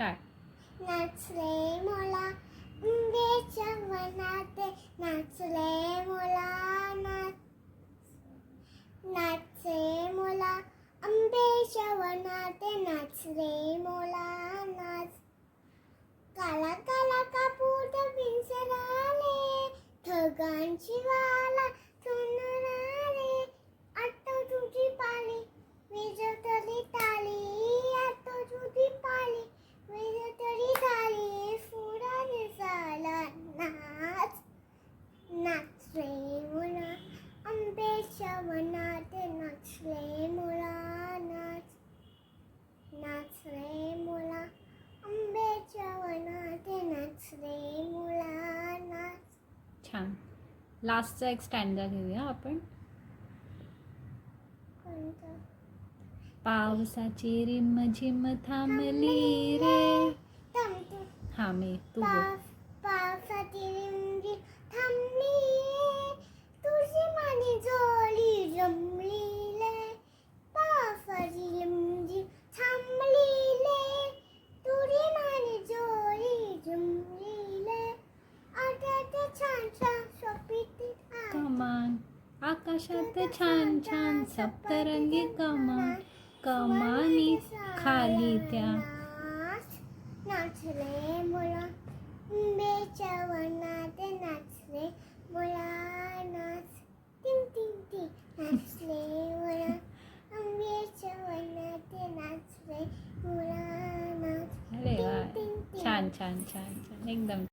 Start नाचले मोला आंब्याच्या वनात नाचले मोला नाच नाचले मोला आंबेच्या वनात नाचले मोला नाच काला काला कापूर पिंजराले ठगांची वाट सोनराले आत्ता तुझी पाली विजतली ताली आत्ता तुझी पाली विजतली ताली फुराने झाला नाच नाचले मुला आंब्याच्या वनात नाचले मुला नाच नाचले मुला आंब्याच्या वनात नाचले मुला नाच छान. लास्टचा एक स्टँडा घेऊया आपण. पावसाची रिम झिम थांबली रे. हा मी तू पावसाची आकाशात छान छान सप्तरंगी कमान कमानी खाली त्या. नाचले मुला नाचले मुला नाच टिंग टिंग टिंग नाचले मुला आंब्याच्या नाचले मुला नाच अरे वा टिंग टिंग टिंग. छान छान छान छान एकदम